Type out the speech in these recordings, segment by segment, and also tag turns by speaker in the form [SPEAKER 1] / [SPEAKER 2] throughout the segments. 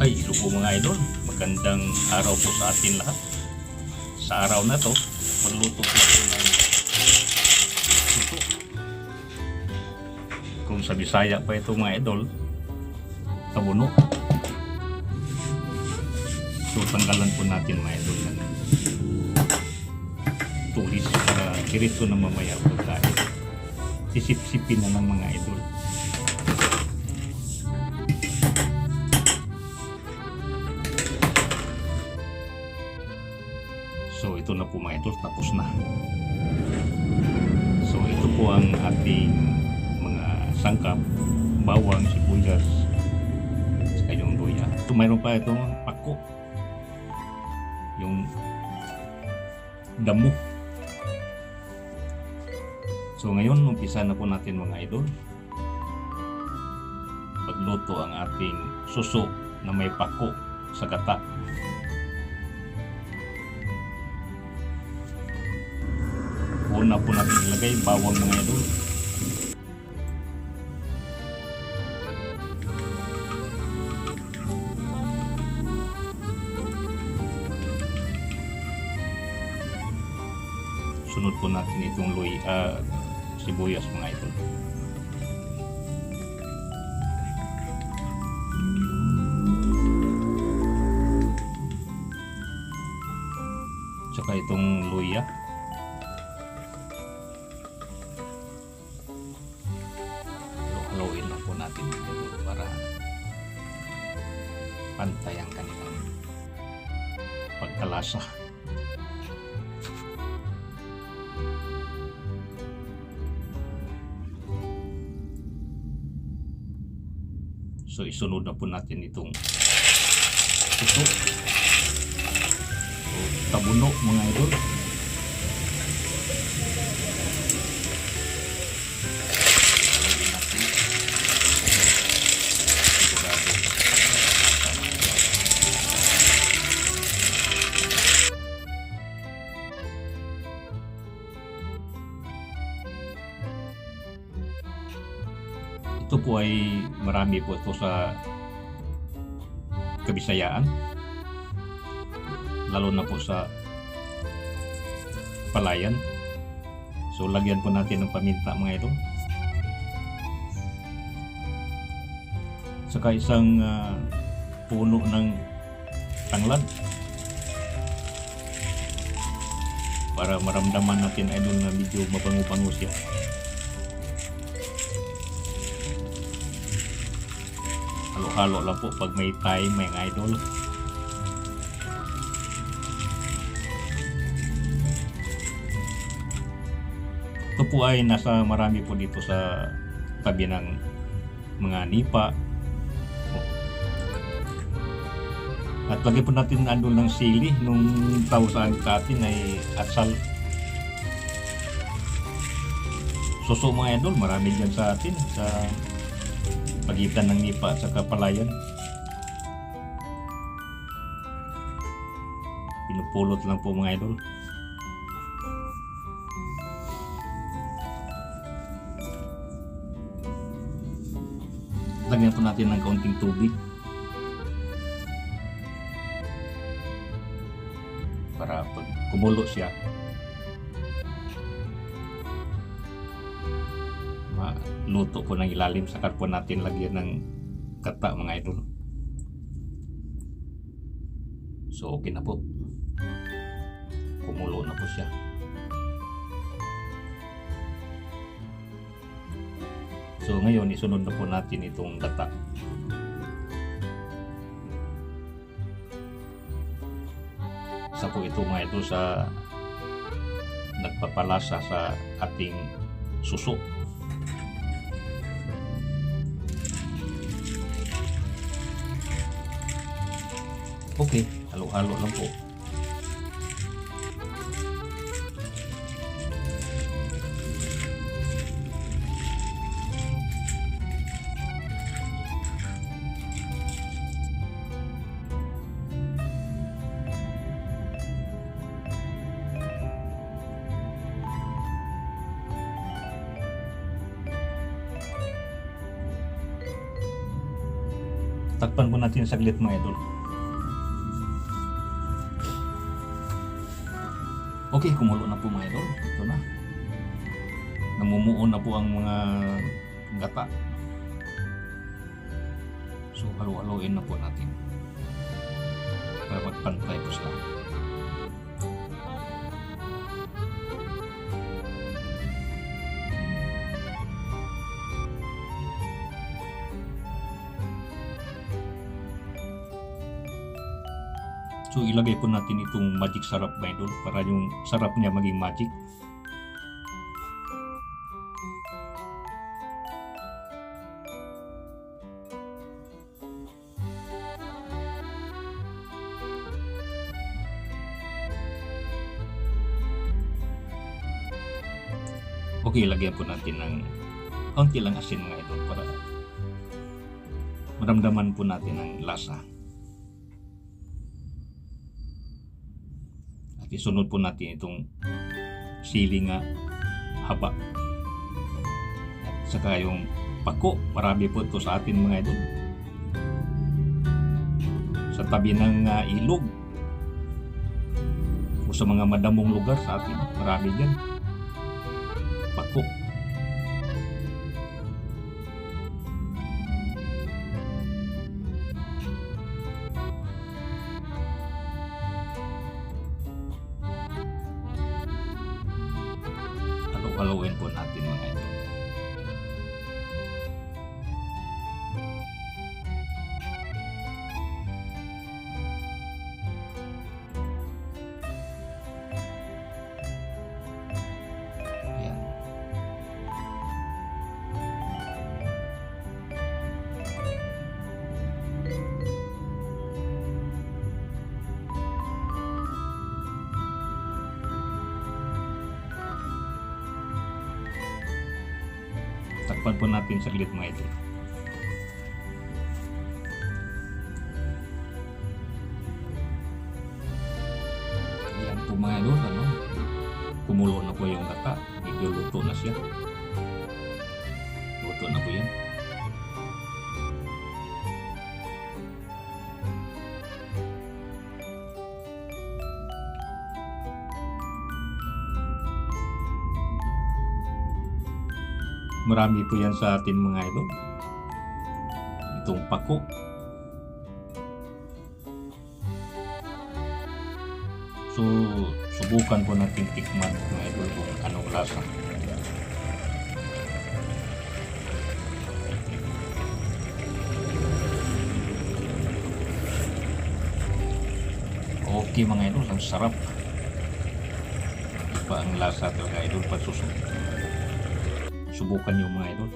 [SPEAKER 1] Ay, ilo po mga idol. Magandang araw po sa atin lahat. Sa araw na to, magluto po ako ng suso. Kung sa Bisaya pa ito mga idol, tabuno. So, tanggalan po natin mga idol ng tulis para diretso na mamaya pagkain. Sisip-sipin na ng mga idol. Ito na po mga idol, tapos na. So ito po ang ating mga sangkap, bawang, sibuyas, saka yung luya. Ito mayroon pa itong pako. Yung damo. So ngayon, umpisa na po natin mga idol. Pagluto ang ating suso na may pako sa gata. Una po natin ilagay bawang mga idol. Sunod po natin itong luy, ah, sibuyas mga idol. Tsaka itong luya. Ito para pantay ang kanilang pagkalasa. So isunod na po natin itong puso. So tabuno mga idol. Ito po ay marami po ito sa Kabisayaan. Lalo na po sa Palayan. So lagyan po natin ng paminta mga ito. Saka isang ah, puno ng tanglad. Para maramdaman natin idol na medyo mabango-bango. Halo-halo lang po pag may time may idol. Ito po ay nasa marami po dito sa tabi ng mga nipa. At lagi po natin andun ng sili nung tao sa atin ay atsal. Suso mga idol marami dyan sa atin sa pagitan ng nipa at saka palayan. Pinupulot lang po mga idol. Lagyan po natin ng kaunting tubig. Para pag kumulo siya, luto po ng ilalim saka po natin lagyan ng kata mga idol. So okay na po. Kumulo na po siya. So ngayon isunod na po natin itong gata sa po ito mga idol sa nagpapalasa sa ating Oke, halo halo lempuk. takpan po natin saglit mga idol Okay, kumulo na po mga idol. Ito na. Namumuo na po ang mga gata. So, halu-haluin na po natin. Para magpantay po sila. So ilagay po natin itong magic sarap mga idol para yung sarap niya maging magic. Okay, lagyan po natin ng kaunti lang asin mga idol para maramdaman po natin ang lasa. Isunod po natin itong sili nga haba. At saka yung pako, marami po ito sa atin mga idol. Sa tabi ng ah, ilog o sa mga madamong lugar sa atin, marami dyan. Halo-haloin po natin Takpan po natin saglit mga idol. Ayan po mga idol, ano? Kumulo na po yung gata. Medyo luto na siya. Luto na po yan. Marami po yan sa atin mga idol. Itong pako. So, subukan po natin tikman mga idol kung anong lasa. Okay mga idol, ang sarap. Iba ang lasa talaga idol pag susunod. Subukan niyo mga idol.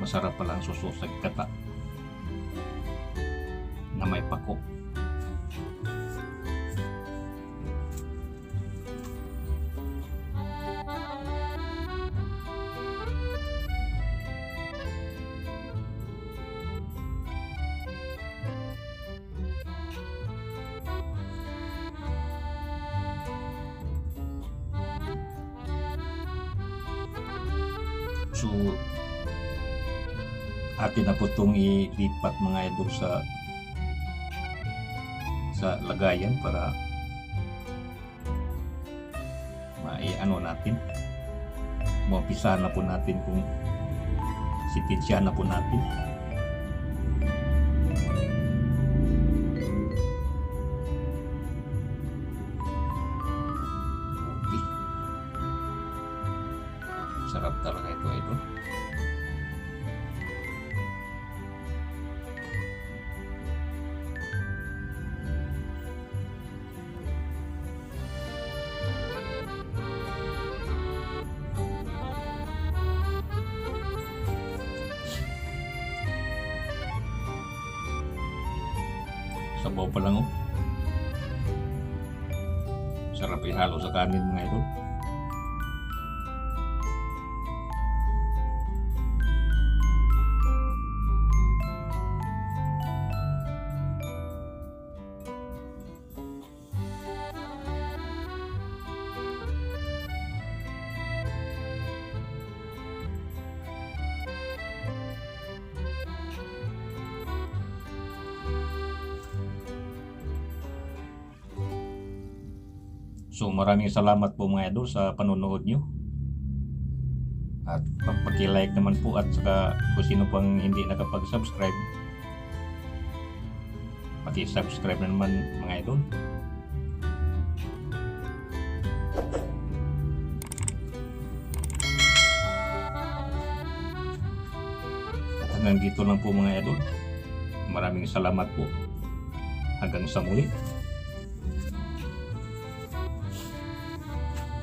[SPEAKER 1] Masarap pala ang suso sa gata na may pako. So, atin na po itong ilipat mga idol sa sa lagayan para mai-ano natin. Maumpisahan na po natin kung sititsyahan na po natin Sabaw pa lang oh. Sarap ihalo sa kanin mga idol. So maraming salamat po mga idol sa panonood nyo. At pagpaki-like naman po at saka kung sino pang hindi nakapag-subscribe, paki-subscribe na naman mga idol. At hanggang dito lang po mga idol. Maraming salamat po. Hanggang sa muli.